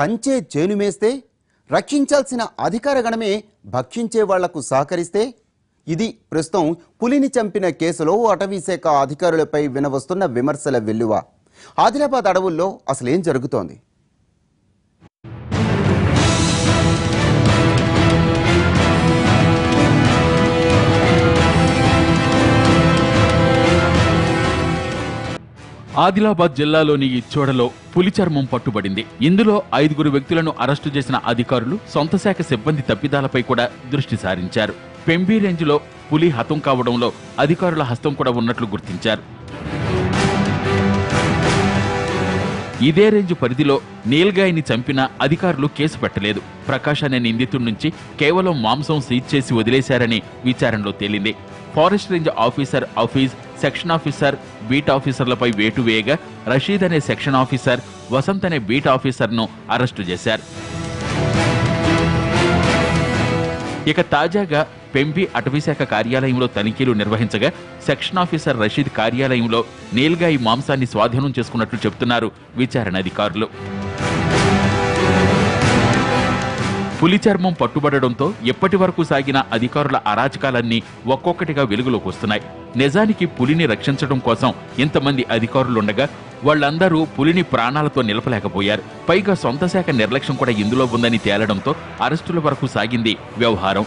కంచే చేనుమేస్తే రక్షించాల్సిన అధికార గణమే భక్షించే వాళ్ళకు సహకరిస్తే ఇది ప్రస్తుతం పులిని చంపిన కేసులో అటవీశాఖ అధికారులపై వినవస్తున్న విమర్శల వెల్లువ. ఆదిలాబాద్ అడవుల్లో అసలేం జరుగుతోంది? ఆదిలాబాద్ జిల్లాలోని ఇచ్చోడలో పులి చర్మం పట్టుబడింది. ఇందులో ఐదుగురు వ్యక్తులను అరెస్టు చేసిన అధికారులు సొంత శాఖ సిబ్బంది తప్పిదాలపై కూడా దృష్టి సారించారు. పెంబి రేంజ్లో పులి హతం కావడంలో అధికారుల హస్తం కూడా ఉన్నట్లు గుర్తించారు. ఇదే రేంజ్ పరిధిలో నీల్గాయని చంపిన అధికారులు కేసు పెట్టలేదు. ప్రకాష్ అనే నిందితుడి నుంచి కేవలం మాంసం సీజ్ చేసి వదిలేశారని విచారణలో తేలింది. Forest range officer office section officer beat ఆఫీసర్లపై వేటు వేయగా రషీద్ అనే సెక్షన్ ఆఫీసర్ వసంత్ అనే బీట్ ఆఫీసర్ను అరెస్టు చేశారు. ఇక తాజాగా పెంపి అటవీశాఖ కార్యాలయంలో తనిఖీలు నిర్వహించగా సెక్షన్ ఆఫీసర్ రషీద్ కార్యాలయంలో నీల్గాయి మాంసాన్ని స్వాధీనం చేసుకున్నట్లు చెబుతున్నారు విచారణ అధికారులు. పులి చర్మం పట్టుబడడంతో ఎప్పటి వరకు సాగిన అధికారుల అరాచకాలన్నీ ఒక్కొక్కటిగా వెలుగులోకి వస్తున్నాయి. నిజానికి పులిని రక్షించడం కోసం ఇంతమంది అధికారులుండగా వాళ్ళందరూ పులిని ప్రాణాలతో నిలపలేకపోయారు. పైగా సొంత శాఖ నిర్లక్ష్యం కూడా ఇందులో ఉందని తేలడంతో అరెస్టుల వరకు సాగింది వ్యవహారం.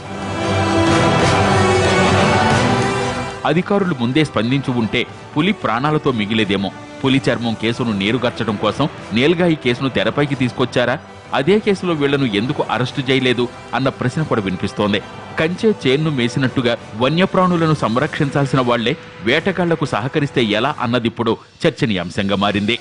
అధికారులు ముందే స్పందించి ఉంటే పులి ప్రాణాలతో మిగిలేదేమో. పులి చర్మం కేసును నేరుగర్చడం కోసం నేల్గా ఈ కేసును తెరపైకి తీసుకొచ్చారా? అదే కేసులో వీళ్ళను ఎందుకు అరెస్టు చేయలేదు అన్న ప్రశ్న కూడా వినిపిస్తోంది. కంచే చేన్ను మేసినట్టుగా వన్యప్రాణులను సంరక్షించాల్సిన వాళ్ళే వేటగాళ్ళకు సహకరిస్తే ఎలా అన్నదిప్పుడు చర్చనీయాంశంగా మారింది.